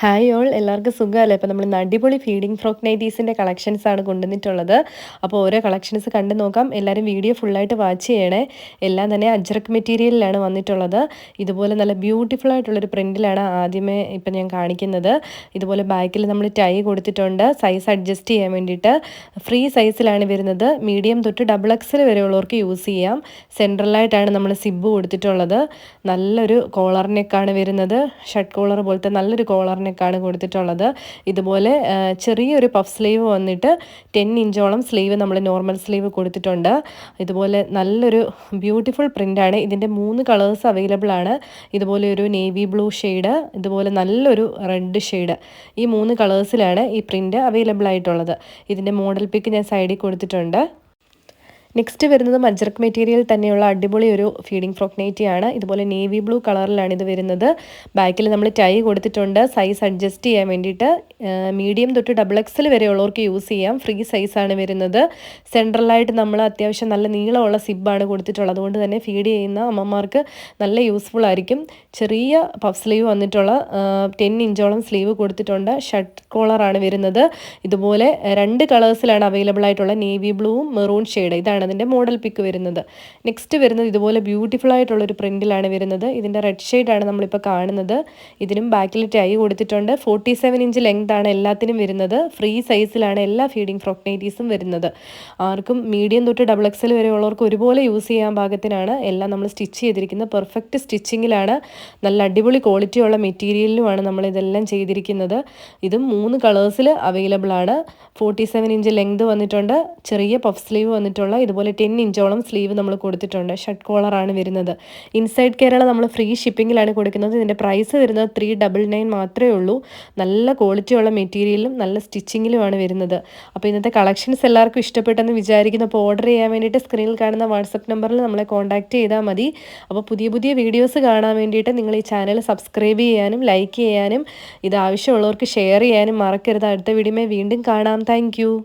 Hi all എല്ലാവർക്കും സുഖമല്ലേ? അപ്പോൾ നമ്മൾ നടിപൊളി ഫീഡിങ് ഫ്രോക്ക് നൈറ്റീസിന്റെ കളക്ഷൻസ് ആണ് കൊണ്ടുവന്നിട്ടുള്ളത്. അപ്പോൾ ഓരോ കളക്ഷൻസ് കണ്ടു നോക്കാം. എല്ലാവരും വീഡിയോ ഫുള്ളായിട്ട് വാച്ച് ചെയ്യണേ. എല്ലാം തന്നെ അജ്രക് മെറ്റീരിയലിലാണ് വന്നിട്ടുള്ളത്. ഇതുപോലെ നല്ല ബ്യൂട്ടിഫുൾ ആയിട്ടുള്ളൊരു പ്രിന്റിലാണ് ആദ്യമേ ഇപ്പം ഞാൻ കാണിക്കുന്നത്. ഇതുപോലെ ബാക്കിൽ നമ്മൾ ടൈ കൊടുത്തിട്ടുണ്ട്. സൈസ് അഡ്ജസ്റ്റ് ചെയ്യാൻ വേണ്ടിയിട്ട്. ഫ്രീ സൈസിലാണ് വരുന്നത്. മീഡിയം തൊട്ട് ഡബിൾ എക്സൽ വരെയുള്ളവർക്ക് യൂസ് ചെയ്യാം. സെൻട്രലായിട്ടാണ് നമ്മൾ സിബ് കൊടുത്തിട്ടുള്ളത്. നല്ലൊരു കോളർ നെക്കാണ് വരുന്നത്. ഷർട്ട് കോളർ പോലത്തെ നല്ലൊരു കോളർ നെക്കാണ് കൊടുത്തിട്ടുള്ളത്. ഇതുപോലെ ചെറിയൊരു പഫ് സ്ലീവ് വന്നിട്ട് ടെൻ ഇഞ്ചോളം സ്ലീവ് നമ്മൾ നോർമൽ സ്ലീവ് കൊടുത്തിട്ടുണ്ട്. ഇതുപോലെ നല്ലൊരു ബ്യൂട്ടിഫുൾ പ്രിന്റാണ് ഇതിന്റെ മൂന്ന് കളേഴ്സ് അവൈലബിൾ ആണ്. ഇതുപോലെ ഒരു നേവി ബ്ലൂ ഷെയ്ഡ് ഇതുപോലെ നല്ലൊരു റെഡ് ഷെയ്ഡ് ഈ മൂന്ന് കളേഴ്സിലാണ് ഈ പ്രിന്റ് അവൈലബിൾ ആയിട്ടുള്ളത്. ഇതിന്റെ മോഡൽ പിക്ക് ഞാൻ സൈഡിൽ കൊടുത്തിട്ടുണ്ട്. നെക്സ്റ്റ് വരുന്നത് മജ്രക് മെറ്റീരിയൽ തന്നെയുള്ള അടിപൊളി ഒരു ഫീഡിംഗ് ഫ്രോക്ക് നൈറ്റിയാണ് ഇതുപോലെ നേവി ബ്ലൂ കളറിലാണ് ഇത് വരുന്നത്. ബാക്കിൽ നമ്മൾ ടൈ കൊടുത്തിട്ടുണ്ട്. സൈസ് അഡ്ജസ്റ്റ് ചെയ്യാൻ വേണ്ടിയിട്ട് മീഡിയം തൊട്ട് ഡബിൾ എക്സൽ വരെയുള്ളവർക്ക് യൂസ് ചെയ്യാം. ഫ്രീ സൈസാണ് വരുന്നത്. സെൻട്രലായിട്ട് നമ്മൾ അത്യാവശ്യം നല്ല നീളമുള്ള സിബാണ് കൊടുത്തിട്ടുള്ളത്. അതുകൊണ്ട് തന്നെ ഫീഡ് ചെയ്യുന്ന അമ്മമാർക്ക് നല്ല യൂസ്ഫുൾ ആയിരിക്കും. ചെറിയ പഫ് സ്ലീവ് വന്നിട്ടുള്ള ടെൻ ഇഞ്ചോളം സ്ലീവ് കൊടുത്തിട്ടുണ്ട്. ഷർട്ട് കോളറാണ് വരുന്നത്. ഇതുപോലെ രണ്ട് കളേഴ്സിലാണ് അവൈലബിൾ ആയിട്ടുള്ള നേവി ബ്ലൂവും മെറൂൺ ഷെയ്ഡ് ഇതാണ് അതിന്റെ മോഡൽ പിക്ക് വരുന്നത്. നെക്സ്റ്റ് വരുന്നത് ഇതുപോലെ ബ്യൂട്ടിഫുൾ ആയിട്ടുള്ളൊരു പ്രിന്റിലാണ് വരുന്നത്. ഇതിന്റെ റെഡ് ഷെയ്ഡാണ് നമ്മളിപ്പോൾ കാണുന്നത്. ഇതിനും ബാക്കിൽ ടൈ കൊടുത്തിട്ടുണ്ട്. ഫോർട്ടി സെവൻ ഇഞ്ച് ആണ് എല്ലാത്തിനും വരുന്നത്. ഫ്രീ സൈസിലാണ് എല്ലാ ഫീഡിങ് ഫ്രോക്ക് നൈറ്റീസും വരുന്നത്. ആർക്കും മീഡിയം തൊട്ട് ഡബിൾ എക്സൽ വരെയുള്ളവർക്ക് ഒരുപോലെ യൂസ് ചെയ്യാൻ പാകത്തിനാണ് എല്ലാം നമ്മൾ സ്റ്റിച്ച് ചെയ്തിരിക്കുന്നത്. പെർഫെക്റ്റ് സ്റ്റിച്ചിങ്ങിലാണ് നല്ല അടിപൊളി ക്വാളിറ്റി ഉള്ള മെറ്റീരിയലിലുമാണ് നമ്മൾ ഇതെല്ലാം ചെയ്തിരിക്കുന്നത്. ഇതും മൂന്ന് കളേഴ്സിൽ അവൈലബിൾ ആണ്. ഫോർട്ടി സെവൻ ഇഞ്ച് ലെങ്ത് വന്നിട്ടുണ്ട്. ചെറിയ പഫ് സ്ലീവ് വന്നിട്ടുള്ള. ഇതുപോലെ ടെൻ ഇഞ്ചോളം സ്ലീവ് നമ്മൾ കൊടുത്തിട്ടുണ്ട്. ഷർട്ട് കോളറാണ് വരുന്നത്. ഇൻസൈഡ് കേരള നമ്മൾ ഫ്രീ ഷിപ്പിങ്ങിലാണ് കൊടുക്കുന്നത്. ഇതിന്റെ പ്രൈസ് വരുന്നത് ത്രീ ഡബിൾ നയൻ മാത്രമേ ഉള്ളൂ. നല്ല ക്വാളിറ്റിയുള്ള മെറ്റീരിയലും നല്ല സ്റ്റിച്ചിങ്ങിലുമാണ് വരുന്നത്. അപ്പോൾ ഇന്നത്തെ കളക്ഷൻസ് എല്ലാവർക്കും ഇഷ്ടപ്പെട്ടെന്ന് വിചാരിക്കുന്നു. അപ്പോൾ ഓർഡർ ചെയ്യാൻ വേണ്ടിയിട്ട് സ്ക്രീനിൽ കാണുന്ന വാട്സപ്പ് നമ്പറിൽ നമ്മളെ കോൺടാക്റ്റ് ചെയ്താൽ മതി. അപ്പോൾ പുതിയ പുതിയ വീഡിയോസ് കാണാൻ വേണ്ടിയിട്ട് നിങ്ങൾ ഈ ചാനൽ സബ്സ്ക്രൈബ് ചെയ്യാനും ലൈക്ക് ചെയ്യാനും ഇത് ആവശ്യമുള്ളവർക്ക് ഷെയർ ചെയ്യാനും മറക്കരുത്. അടുത്ത വീഡിയോ വീണ്ടും കാണാം. താങ്ക്